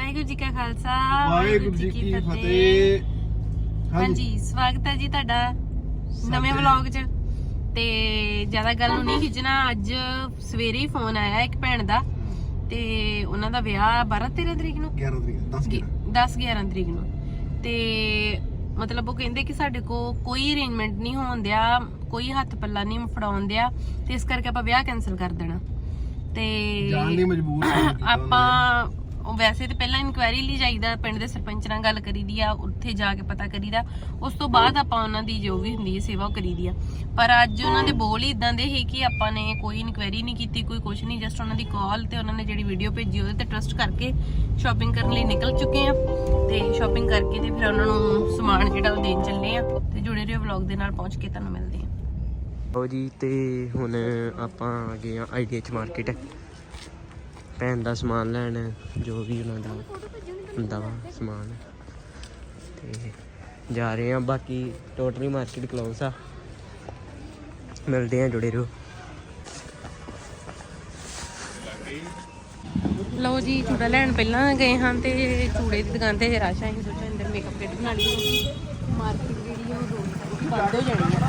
ਵਾਹਿਗੁਰੂ ਜੀ ਕਾ ਖਾਲਸਾ ਵਾਹਿਗੁਰੂ ਜੀ ਕੀ ਫਤਿਹ। ਹਾਂਜੀ। ਸਵਾਗਤ ਹੈ ਜੀ ਤੁਹਾਡਾ ਨਵੇਂ ਵਲੌਗ 'ਚ। ਤੇ ਜ਼ਿਆਦਾ ਗੱਲ ਨੂੰ ਨਹੀਂ ਖਿੱਚਣਾ ਅੱਜ ਸਵੇਰੇ ਹੀ ਫੋਨ ਆਇਆ ਇੱਕ ਭੈਣ ਦਾ। ਤੇ ਉਹਨਾਂ ਦਾ ਵਿਆਹ 12 13 ਤਰੀਕ ਨੂੰ? 11 ਤਰੀਕ 10 ਗੀ- 10 11 ਤਰੀਕ ਨੂੰ। ਤੇ ਮਤਲਬ ਉਹ ਕਹਿੰਦੇ ਕਿ ਸਾਡੇ ਕੋ ਕੋਈ ਅਰੇਂਜਮੈਂਟ ਨਹੀਂ ਹੋਣ ਦਿਆ ਕੋਈ ਹੱਥ ਪੱਲਾ ਨਹੀਂ ਫੜਾਉਣ ਦਿਆ ਤੇ ਇਸ ਕਰਕੇ ਆਪਾਂ ਵਿਆਹ ਕੈਨਸਲ ਕਰ ਦੇਣਾ। ਤੇ ਜਾਣ ਲਈ ਮਜਬੂਰ ਆਪਾਂ ਉਹ ਵੈਸੇ ਤੇ ਪਹਿਲਾਂ ਇਨਕੁਆਇਰੀ ਲਈ ਜਾਈਦਾ, ਪਿੰਡ ਦੇ ਸਰਪੰਚ ਨਾਲ ਗੱਲ ਕਰੀਦੀ ਆ, ਉੱਥੇ ਜਾ ਕੇ ਪਤਾ ਕਰੀਦਾ। ਉਸ ਤੋਂ ਬਾਅਦ ਆਪਾਂ ਉਹਨਾਂ ਦੀ ਜੋ ਵੀ ਹੁੰਦੀ ਹੈ ਸੇਵਾ ਉਹ ਕਰੀਦੀ ਆ। ਪਰ ਅੱਜ ਉਹਨਾਂ ਦੇ ਬੋਲ ਹੀ ਇਦਾਂ ਦੇ ਸੀ ਕਿ ਆਪਾਂ ਨੇ ਕੋਈ ਇਨਕੁਆਇਰੀ ਨਹੀਂ ਕੀਤੀ, ਕੋਈ ਕੁਝ ਨਹੀਂ ਜਸਟ ਉਹਨਾਂ ਦੀ ਕਾਲ ਤੇ ਉਹਨਾਂ ਨੇ ਜਿਹੜੀ ਵੀਡੀਓ ਭੇਜੀ ਉਹਦੇ ਤੇ ਟਰਸਟ ਕਰਕੇ ਸ਼ਾਪਿੰਗ ਕਰਨ ਲਈ ਨਿਕਲ ਚੁੱਕੇ ਆ। ਤੇ ਸ਼ਾਪਿੰਗ ਕਰਕੇ ਤੇ ਫਿਰ ਉਹਨਾਂ ਨੂੰ ਸਮਾਨ ਜਿਹੜਾ ਉਹ ਦੇਣ ਚੱਲੇ ਆ। ਤੇ ਜੁੜੇ ਰਹੋ ਵਲੌਗ ਦੇ ਨਾਲ, ਪਹੁੰਚ ਕੇ ਤੁਹਾਨੂੰ ਮਿਲਦੇ ਆ। ਲਓ ਜੀ, ਤੇ ਹੁਣ ਆਪਾਂ ਆ ਗਏ ਆ ਆਈਡੀਐਚ ਮਾਰਕੀਟ ਭੈਣ ਦਾ ਸਮਾਨ ਲੈਣ ਜੋ ਵੀ ਉਹਨਾਂ ਦਾ ਹੁੰਦਾ ਵਾ ਸਮਾਨ। ਤੇ ਜਾ ਰਹੇ ਆ ਬਾਕੀ ਟੋਟਲੀ ਮਾਰਕੀਟ ਕਲੋਜ਼ ਆ। ਮਿਲਦੇ ਆ ਜੁੜੇ ਰਹੋ। ਲਓ ਜੀ ਚੂੜਾ ਲੈਣ ਪਹਿਲਾਂ ਗਏ ਹਾਂ ਤੇ ਚੂੜੇ ਦੀ ਦੁਕਾਨ ਤੇ ਰਸ਼ ਆਈ ਸੋਚਿਆ ਅੰਦਰ ਮੇਕਅਪ ਕਿਟ ਬਣਾ ਲਈ ਮਾਰਕੀਟ ਜਿਹੜੀ ਉਹ ਦੋ ਬੰਦ ਹੋ ਜਾਣੀ ਆ।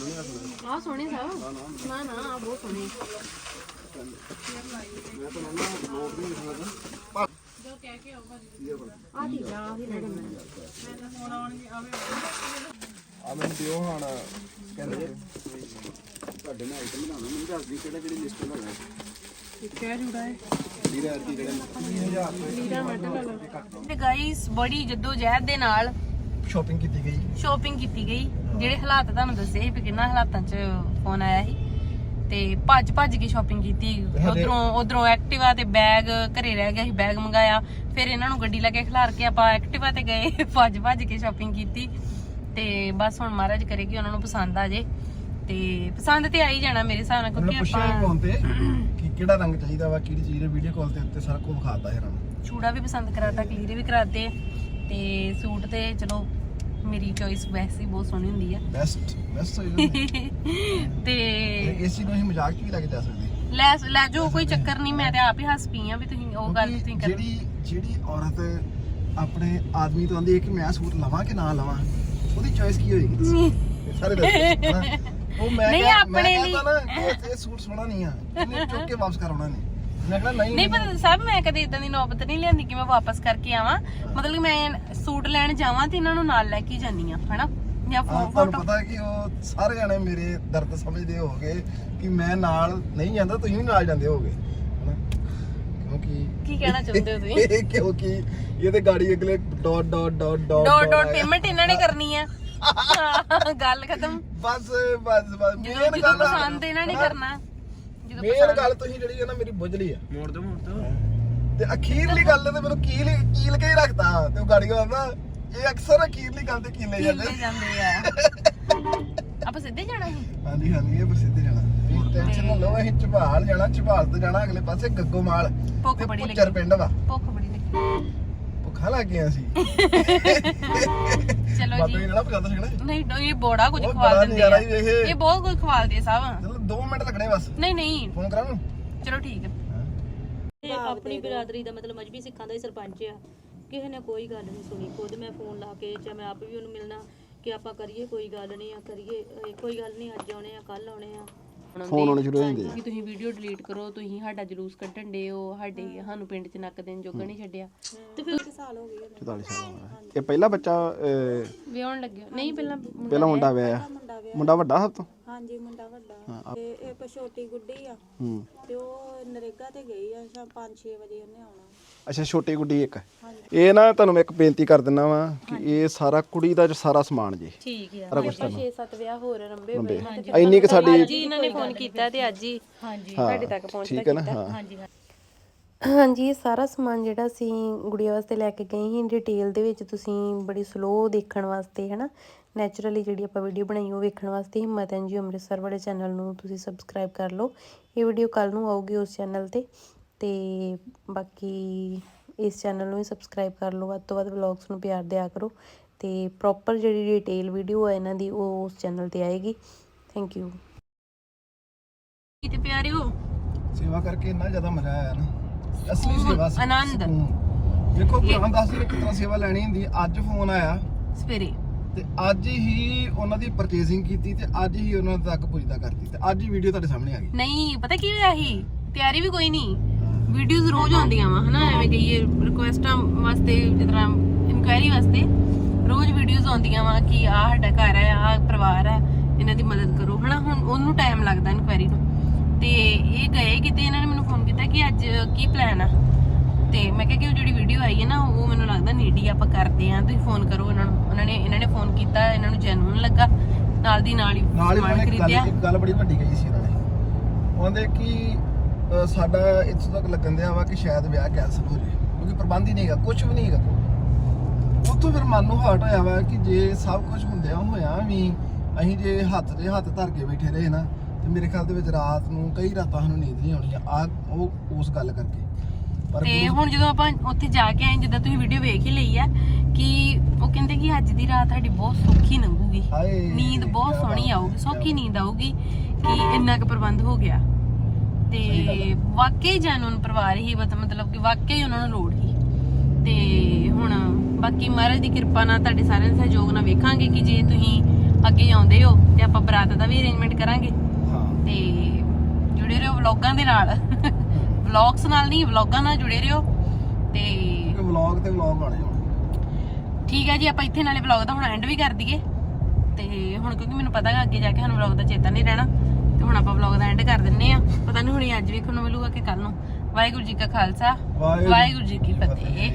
ਸੋਹਣੇ ਸਭ। ਨਾ ਨਾ ਆ ਬਹੁਤ ਸੋਹਣੇ। ਆ ਦੀ ਆ ਹੀ ਲੈ ਮੈਂ ਆ ਮੈਂ ਦਿਓ ਹਾਣ ਕਹਿੰਦੇ ਤੁਹਾਡੇ ਨਾਲ ਆਈਟਮ ਬਣਾਉਣਾ ਮੈਨੂੰ ਦੱਸ ਦੀ ਕਿਹੜਾ ਕਿਹੜੀ ਲਿਸਟ ਬਣਾਉਣਾ ਕਿਆ ਜੁੜਾ ਹੈ। ਵੀਰੇ ਅੱਜ ਕਿਹੜੇ? ਤੇ ਗਾਈਸ ਬੜੀ ਜੱਦੋ ਜਹਿਦ ਦੇ ਨਾਲ ਸ਼ਾਪਿੰਗ ਕੀਤੀ ਗਈ? ਸ਼ਾਪਿੰਗ ਕੀਤੀ ਗਈ। ਜਿਹੜੇ ਹਾਲਾਤ ਤੁਹਾਨੂੰ ਦੱਸੇ ਸੀ ਵੀ ਕਿੰਨਾ ਹਾਲਾਤਾਂ 'ਚ ਫੋਨ ਆਇਆ ਸੀ। ਤੇ ਭੱਜ ਭੱਜ ਕੇ ਸ਼ਾਪਿੰਗ ਕੀਤੀ। ਉਧਰੋਂ ਉਧਰੋਂ ਐਕਟਿਵਾ ਤੇ ਬੈਗ ਘਰੇ ਰਹਿ ਗਿਆ ਸੀ ਬੈਗ ਮੰਗਾਇਆ। ਫਿਰ ਇਹਨਾਂ ਨੂੰ ਗੱਡੀ ਲੈ ਕੇ ਖਿਲਾਰ ਕੇ ਆਪਾਂ ਐਕਟਿਵਾ ਤੇ ਗਏ। ਭੱਜ ਭੱਜ ਕੇ ਸ਼ਾਪਿੰਗ ਕੀਤੀ। ਤੇ ਬਸ ਹੁਣ ਮਹਾਰਾਜ ਕਰੇ ਕਿ ਉਹਨਾਂ ਨੂੰ ਪਸੰਦ ਆ ਜੇ। ਤੇ ਪਸੰਦ ਤੇ ਆ ਹੀ ਜਾਣਾ ਮੇਰੇ ਹਿਸਾਬ ਨਾਲ ਕਿਉਂਕਿ ਆਪਾਂ ਫੋਨ ਤੇ ਕਿ ਕਿਹੜਾ ਰੰਗ ਚਾਹੀਦਾ ਵਾ ਕਿਹੜੀ ਚੀਜ਼ ਵੀਡੀਓ ਕਾਲ ਤੇ ਉੱਤੇ ਸਾਰਾ ਕੁਝ ਵਿਖਾਤਾ ਹੈ ਰੰਗ ਚੂੜਾ ਵੀ ਪਸੰਦ ਕਰਾਤਾ ਕਲੀਰੇ ਵੀ ਕਰਾਤੇ। ਤੇ ਸੂਟ ਤੇ ਚਲੋ ਮੇਰੀ ਚੋਇਸ ਵੈਸੇ ਹੀ ਬਹੁਤ ਸੋਹਣੀ ਹੁੰਦੀ ਆ। ਬੈਸਟ ਬੈਸਟ ਤੇ ਏਸੀ ਨੂੰ ਅਸੀਂ ਮਜ਼ਾਕ 'ਚ ਵੀ ਲੈ ਕੇ ਜਾ ਸਕਦੇ। ਲੈ ਲੈ ਜੋ ਕੋਈ ਚੱਕਰ ਨਹੀਂ ਮੈਂ ਤੇ ਆਪ ਹੀ ਹੱਸ ਪਈ ਆ ਵੀ ਤੁਸੀਂ ਉਹ ਗੱਲ ਤੁਸੀਂ ਕਰ। ਜਿਹੜੀ ਜਿਹੜੀ ਔਰਤ ਆਪਣੇ ਆਦਮੀ ਤੋਂ ਆਂਦੀ ਹੈ ਕਿ ਮੈਂ ਸੂਟ ਲਵਾਂ ਕਿ ਨਾ ਲਵਾਂ ਉਹਦੀ ਚੋਇਸ ਕੀ ਹੋਏਗੀ? ਸਾਰੇ ਦੱਸੋ? ਉਹ ਮੈਂ ਨਹੀਂ, ਆਪਣੇ ਲਈ- ਨਾ ਇਹ- ਸੂਟ ਸੋਹਣਾ ਨਹੀਂ ਆ। ਇਹਨੇ ਚੁੱਕ ਕੇ ਵਾਪਸ ਕਰਾਉਣਾ ਨਹੀਂ। ਮੈਂ ਨਹੀਂ। ਨਹੀਂ ਪਰ ਸਭ ਮੈਂ ਕਦੇ ਇਦਾਂ ਦੀ ਨੌਬਤ ਨਹੀਂ ਲਿਆਂਦੀ ਕਿ ਮੈਂ ਵਾਪਸ ਕਰਕੇ ਆਵਾਂ। ਮਤਲਬ ਕਿ ਮੈਂ ਸੂਟ ਲੈਣ ਜਾਵਾਂ ਤੇ ਇਹਨਾਂ ਨੂੰ ਨਾਲ ਲੈ ਕੇ ਜਾਨੀ ਆ ਹਨਾ? ਜਾਂ ਹਾਂ, ਤੁਹਾਨੂੰ ਫੋਟੋ ਪਤਾ ਹੈ ਕਿ ਉਹ ਸਾਰੇ ਜਣੇ ਮੇਰੇ ਦਰਦ ਸਮਝਦੇ ਹੋਗੇ ਕਿ ਮੈਂ ਨਾਲ ਨਹੀਂ ਜਾਂਦਾ ਤੁਸੀਂ ਵੀ ਨਾਲ ਜਾਂਦੇ ਹੋਗੇ ਹਨਾ? ਕਿਉਂਕਿ ਕੀ ਕਹਿਣਾ ਚਾਹੁੰਦੇ ਹੋ ਤੁਸੀਂ? ਇਹ ਕਿਉਂਕਿ ਇਹਦੇ ਗਾੜੀ ਅਗਲੇ dot dot dot dot dot dot payment ਇਹਨਾਂ ਨੇ ਕਰਨੀ ਆ। ਗੱਲ ਖਤਮ। ਬਸ ਬਸ ਬਸ ਜਦੋਂ main ਜਦੋਂ ਗੱਲ ਆ- ਪਸੰਦ ਇਹਨਾਂ ਨੇ ਕਰਨਾ। ਮੇਨ ਗੱਲ ਤੁਸੀਂ ਜਿਹੜੀ ਹੈ ਨਾ ਮੇਰੀ ਬੁੱਝ ਲਈ ਆ। ਮੋੜ ਦੋ ਮੋੜ ਦੋ। ਤੇ ਅਖੀਰਲੀ ਗੱਲ ਤੇ ਮੈਨੂੰ ਕੀਲ ਕੀਲ ਕੇ ਹੀ ਰੱਖਤਾ ਤੇ ਉਹ ਗਾੜੀ ਆਉਂਦਾ ਇਹ ਅਕਸਰ ਅਖੀਰਲੀ ਗੱਲ ਤੇ ਕੀਲੇ ਜਾਂਦੇ ਆ। ਆਪਾਂ ਸਿੱਧੇ ਜਾਣਾ ਸੀ? ਹਾਂਜੀ ਹਾਂਜੀ ਇਹ ਪ੍ਰਸਿੱਧ ਜਾਣਾ। ਤੁਸੀਂ ਟੈਨਸ਼ਨ ਨਾ ਲਓ ਅਸੀਂ ਝਬਾਲ ਜਾਣਾ ਝਬਾਲ ਤੋਂ ਜਾਣਾ ਅਗਲੇ ਪਾਸੇ ਗੱਗੋਮਾਲ ਭੁੱਖ ਤੇ ਬੜੀ ਪੁੱਚਰ ਲੱਗੀ। ਪਿੰਡ ਵਾ। ਭੁੱਖ ਬੜੀ ਲੱਗੀ। ਭੁੱਖਾ ਲੱਗ ਗਿਆ ਸੀ ਚਲੋ ਬਾਬੇ ਜੀ ਨੇ ਨਾ ਪਜਾਦਾ ਸੀਣਾ ਨਹੀਂ ਨਹੀਂ, ਇਹ ਬੜਾ ਕੁਝ ਖਵਾ ਦਿੰਦੇ ਆ। ਇਹ ਬਹੁਤ ਕੁਝ ਖਵਾ ਦਿੰਦੇ ਸਭ। ਚਲੋ 2 ਮਿੰਟ ਲੱਗਣੇ ਬਸ। ਨਹੀਂ ਨਹੀਂ। ਫੋਨ ਕਰਾਂ ਨੂੰ ਚਲੋ ਠੀਕ ਹੈ। ਇਹ ਆਪਣੀ ਬਰਾਦਰੀ ਦਾ ਮਤਲਬ ਮਜਬੀ ਸਿੱਖਾਂ ਦਾ ਹੀ ਸਰਪੰਚ ਆ। ਕਿਸੇ ਨੇ ਕੋਈ ਗੱਲ ਨਹੀਂ ਸੁਣੀ। ਖੁਦ ਮੈਂ ਫੋਨ ਲਾ ਕੇ ਜਾਂ ਮੈਂ ਆਪ ਵੀ ਉਹਨੂੰ ਮਿਲਣਾ ਕਿ ਆਪਾਂ ਕਰੀਏ ਕੋਈ ਗੱਲ ਨਹੀਂ ਆ ਕਰੀਏ। ਇਹ ਕੋਈ ਗੱਲ ਨਹੀਂ ਅੱਜ ਆਉਣੇ ਆ ਕੱਲ ਆਉਣੇ ਆ। ਫੋਨ ਆਉਣੇ ਸ਼ੁਰੂ ਹੋ ਜਾਂਦੇ ਆ। ਕਿ ਤੁਸੀਂ ਵੀਡੀਓ ਡਿਲੀਟ ਕਰੋ ਤੁਸੀਂ ਸਾਡਾ ਜਲੂਸ ਕੱਢਣ ਦੇ ਹੋ ਸਾਡੇ ਸਾਨੂੰ ਪਿੰਡ 'ਚ ਨੱਕ ਦੇਣ ਜੋਗਾ ਨਹੀਂ ਛੱਡਿਆ। ਤੇ ਫਿਰ ਸਾਲ ਹੋ ਗਏ। 44 ਸਾਲ ਦਾ ਇਹ ਪਹਿਲਾ ਬੱਚਾ ਅਹ, ਵਿਆਹਣ ਲੱਗਿਆ। ਨਹੀਂ ਪਹਿਲਾਂ ਪਹਿਲਾ ਮੁੰਡਾ ਵਿਆਹਿਆ। ਮੁੰਡਾ ਵੱਡਾ ਸਭ ਤੋਂ? ਹਾਂਜੀ ਮੁੰਡਾ ਵੱਡਾ। ਹਾਂ, ਤੇ ਇੱਕ ਛੋਟੀ ਗੁੱਡੀ ਆ। ਹੂੰ। ਤੇ ਉਹ ਨਰੇਗਾ ਤੇ ਗਈ ਆ ਸ਼ਾਮ 5-6 ਵਜੇ ਉਹਨੇ ਆਉਣਾ। ਅੱਛਾ ਛੋਟੀ ਗੁੱਡੀ ਇੱਕ। ਇਹ ਨਾ ਤੁਹਾਨੂੰ ਮੈਂ ਇੱਕ ਬੇਨਤੀ ਕਰ ਦਿੰਦਾ ਵਾਂ ਕਿ ਇਹ ਸਾਰਾ ਕੁੜੀ ਦਾ ਸਾਰਾ ਸਮਾਨ ਜੀ। ਠੀਕ ਆ। ਸਾਰਾ ਕੁਝ ਤੁਹਾਨੂੰ। 6-7 ਵਿਆਹ ਹੋਰ ਰੰਬੇ ਹੁੰਦੇ ਇੰਨੀ ਕਿ ਸਾਡੀ ਜੀ ਇਹਨਾਂ ਨੇ ਫੋਨ ਕੀਤਾ ਤੇ ਅੱਜ ਹੀ ਹਾਂਜੀ ਤੁਹਾਡੇ ਤੱਕ ਠੀਕ ਹੈ ਨਾ ਹਾਂ। ਹਾਂਜੀ ਹਾਂਜੀ ਇਹ ਸਾਰਾ ਸਮਾਨ ਜਿਹੜਾ ਅਸੀਂ ਗੁੜੀਆ ਵਾਸਤੇ ਲੈ ਕੇ ਗਏ ਸੀ ਡਿਟੇਲ ਦੇ ਵਿੱਚ ਤੁਸੀਂ ਬੜੀ ਸਲੋ ਦੇਖਣ ਵਾਸਤੇ ਹਨਾ? ਨੈਚੁਰਲੀ ਜਿਹੜੀ ਆਪਾਂ ਵੀਡੀਓ ਬਣਾਈ ਉਹ ਵੇਖਣ ਵਾਸਤੇ ਹਿੰਮਤ ਐਨ ਜੀ ਅੰਮ੍ਰਿਤਸਰ ਵਾਲੇ ਚੈਨਲ ਨੂੰ ਤੁਸੀਂ ਸਬਸਕ੍ਰਾਈਬ ਕਰ ਲਓ। ਇਹ ਵੀਡੀਓ ਕੱਲ ਨੂੰ ਆਊਗੀ ਉਸ ਚੈਨਲ ਤੇ ਤੇ ਬਾਕੀ ਇਸ ਚੈਨਲ ਨੂੰ ਵੀ ਸਬਸਕ੍ਰਾਈਬ ਕਰ ਲਓ। ਵੱਧ ਤੋਂ ਵੱਧ ਵਲੌਗਸ ਨੂੰ ਪਿਆਰ ਦਿਆ ਕਰੋ ਤੇ ਪ੍ਰੋਪਰ ਜਿਹੜੀ ਡਿਟੇਲ ਵੀਡੀਓ ਹੈ ਇਹਨਾਂ ਦੀ ਉਹ ਉਸ ਚੈਨਲ ਤੇ ਆਏਗੀ। ਥੈਂਕ ਯੂ ਤੇ ਪਿਆਰਿਓ ਸੇਵਾ ਕਰਕੇ ਇੰਨਾ ਜ਼ਿਆਦਾ ਮਜ਼ਾ ਆਇਆ ਨਾ। ਅਸਲੀ ਸੇਵਾ ਸੀ ਆਨੰਦ। ਦੇਖੋ ਭਰਾ ਦੱਸ ਰਹੇ ਕਿਤਨਾ ਸੇਵਾ ਲੈਣੀ ਹੁੰਦੀ ਹੈ। ਅੱਜ ਫੋਨ ਆਇਆ। ਸਵੇਰੇ। ਤੇ ਅੱਜ ਹੀ ਉਹਨਾਂ ਦੀ ਪਰਚੇਸਿੰਗ ਕੀਤੀ ਤੇ ਅੱਜ ਹੀ ਉਹਨਾਂ ਤੱਕ ਪੁੱਜਦਾ ਕਰਤੀ। ਤੇ ਅੱਜ ਹੀ ਵੀਡੀਓ ਤੁਹਾਡੇ ਸਾਹਮਣੇ ਆ ਗਈ। ਨਹੀਂ ਪਤਾ ਕੀ ਹੋਇਆ ਸੀ? ਤਿਆਰੀ ਵੀ ਕੋਈ ਨਹੀਂ। ਵੀਡੀਓਜ਼ ਰੋਜ਼ ਆਉਂਦੀਆਂ ਵਾ ਹਨਾ? ਐਵੇਂ ਕਹੀਏ ਰਿਕੁਐਸਟਾਂ ਵਾਸਤੇ ਤਰ੍ਹਾਂ ਇਨਕੁਆਇਰੀ ਵਾਸਤੇ ਰੋਜ਼ ਵੀਡੀਓਜ਼ ਆਉਂਦੀਆਂ ਵਾ ਕਿ ਆ ਸਾਡਾ ਘਰ ਹੈ ਆ ਪਰਿਵਾਰ ਹੈ ਇਹਨਾਂ ਦੀ ਮਦਦ ਕਰੋ ਹਨਾ? ਹੁਣ ਉਹਨੂੰ ਟਾਈਮ ਲੱਗਦਾ ਇਨਕੁਆਇਰੀ ਨੂੰ। ਤੇ ਇਹ ਗਏ ਕਿਤੇ ਇਹਨਾਂ ਨੇ ਮੈਨੂੰ ਫੋਨ ਕੀਤਾ ਕਿ ਅੱਜ ਕੀ ਪਲਾਨ ਆ? ਤੇ ਮੈਂ ਕਿਹਾ ਕਿ ਉਹ ਜਿਹੜੀ ਵੀਡੀਓ ਆਈ ਹੈ ਨਾ ਉਹ ਮੈਨੂੰ ਲੱਗਦਾ ਨੀਡੀ ਆਪਾਂ ਕਰਦੇ ਆ ਤੁਸੀਂ ਫੋਨ ਕਰੋ ਇਹਨਾਂ ਨੂੰ। ਉਹਨਾਂ ਨੇ ਇਹਨਾਂ ਨੇ ਫੋਨ ਕੀਤਾ ਇਹਨਾਂ ਨੂੰ ਜੈਨੂਨ ਲੱਗਾ। ਨਾਲ ਦੀ ਨਾਲ ਹੀ ਨਾਲ ਹੀ ਸਮਾਨ ਖਰੀਦਿਆ। ਗੱਲ ਬੜੀ ਵੱਡੀ ਕਹੀ ਸੀ ਇਹਨਾਂ ਨੇ। ਉਹਦੇ ਕਿ ਸਾਡਾ ਇੱਥੋਂ ਤੱਕ ਲੱਗਣ ਦਿਆ ਵਾ ਕਿ ਸ਼ਾਇਦ ਵਿਆਹ ਕੈਨਸਲ ਹੋ ਜਾਏ ਕਿਉਂਕਿ ਪ੍ਰਬੰਧ ਹੀ ਨਹੀਂ ਹੈਗਾ ਕੁਝ ਵੀ ਨਹੀਂ ਹੈਗਾ ਕੋਲ। ਉੱਥੋਂ ਫਿਰ ਮਨ ਨੂੰ ਹਟ ਹੋਇਆ ਵਾ ਕਿ ਜੇ ਸਭ ਕੁਝ ਹੁੰਦਿਆ ਹੋਇਆ ਵੀ ਅਸੀਂ ਜੇ ਹੱਥ ਦੇ ਹੱਥ ਧਰ ਕੇ ਬੈਠੇ ਰਹੇ ਨਾ ਤੇ ਮੇਰੇ ਖਿਆਲ ਦੇ ਵਿੱਚ ਰਾਤ ਨੂੰ ਕਈ ਰਾਤਾਂ ਸਾਨੂੰ ਨੀਂਦ ਨਹੀਂ ਆਉਣੀ ਆ ਉਹ ਉਸ ਗੱਲ ਕਰਕੇ। ਤੇ ਹੁਣ ਜਦੋਂ ਆਪਾਂ ਉੱਥੇ ਜਾ ਕੇ ਆਏ ਜਿੱਦਾਂ ਤੁਸੀਂ ਵੀਡੀਓ ਵੇਖ ਹੀ ਲਈ ਆ ਕਿ ਉਹ ਕਹਿੰਦੇ ਕਿ ਅੱਜ ਦੀ ਰਾਤ ਸਾਡੀ ਬਹੁਤ ਸੌਖੀ ਲੰਘੂਗੀ। ਨੀਂਦ ਬਹੁਤ ਸੋਹਣੀ ਆਊਗੀ ਸੌਖੀ ਨੀਂਦ ਆਊਗੀ ਕਿ ਇੰਨਾ ਕੁ ਪ੍ਰਬੰਧ ਹੋ ਗਿਆ। ਤੇ ਵਾਕਈ ਜੈਨੂਨ ਪਰਿਵਾਰ ਹੀ ਮਤਲਬ ਕਿ ਵਾਕਈ ਉਹਨਾਂ ਨੂੰ ਲੋੜ ਸੀ ਤੇ ਹੁਣ ਬਾਕੀ ਮਹਾਰਾਜ ਦੀ ਕਿਰਪਾ ਨਾਲ ਤੁਹਾਡੇ ਸਾਰਿਆਂ ਦੇ ਸਹਿਯੋਗ ਨਾਲ ਵੇਖਾਂਗੇ ਕਿ ਜੇ ਤੁਸੀਂ ਅੱਗੇ ਆਉਂਦੇ ਹੋ ਤੇ ਆਪਾਂ ਬਰਾਤ ਦਾ ਵੀ ਅਰੇਂਜਮੈਂਟ ਕਰਾਂਗੇ। ਹਾਂ। ਤੇ ਜੁੜੇ ਰਹੋ ਵਲੌਗਾਂ ਦੇ ਨਾਲ। ਵਲੌਗਸ ਨਾਲ ਨਹੀਂ ਵਲੌਗਾਂ ਨਾਲ ਜੁੜੇ ਰਹੋ। ਤੇ ਵਲੌਗ ਤੇ ਵਲੌਗ ਹੁਣ ਠੀਕ ਹੈ ਜੀ ਆਪਾਂ ਇੱਥੇ ਨਾਲੇ ਵਲੌਗ ਦਾ ਹੁਣ ਐਂਡ ਵੀ ਕਰ ਦਈਏ। ਤੇ ਹੁਣ ਕਿਉਂਕਿ ਮੈਨੂੰ ਪਤਾ ਹੈ ਅੱਗੇ ਜਾ ਕੇ ਸਾਨੂੰ ਵਲੌਗ ਦਾ ਚੇਤਾ ਨਹੀਂ ਰਹਿਣਾ। ਤੇ ਹੁਣ ਆਪਾਂ ਵਲੌਗ ਦਾ ਐਂਡ ਕਰ ਦਿੰਨੇ ਆ। ਪਤਾ ਨਹੀਂ ਹੁਣੀ ਅੱਜ ਵੇਖਣ ਨੂੰ ਮਿਲੂਗਾ ਕਿ ਕੱਲ ਨੂੰ। ਵਾਹਿਗੁਰੂ ਜੀ ਕਾ ਖਾਲਸਾ ਵਾਹਿਗੁਰੂ ਜੀ ਕੀ ਫਤਿਹ।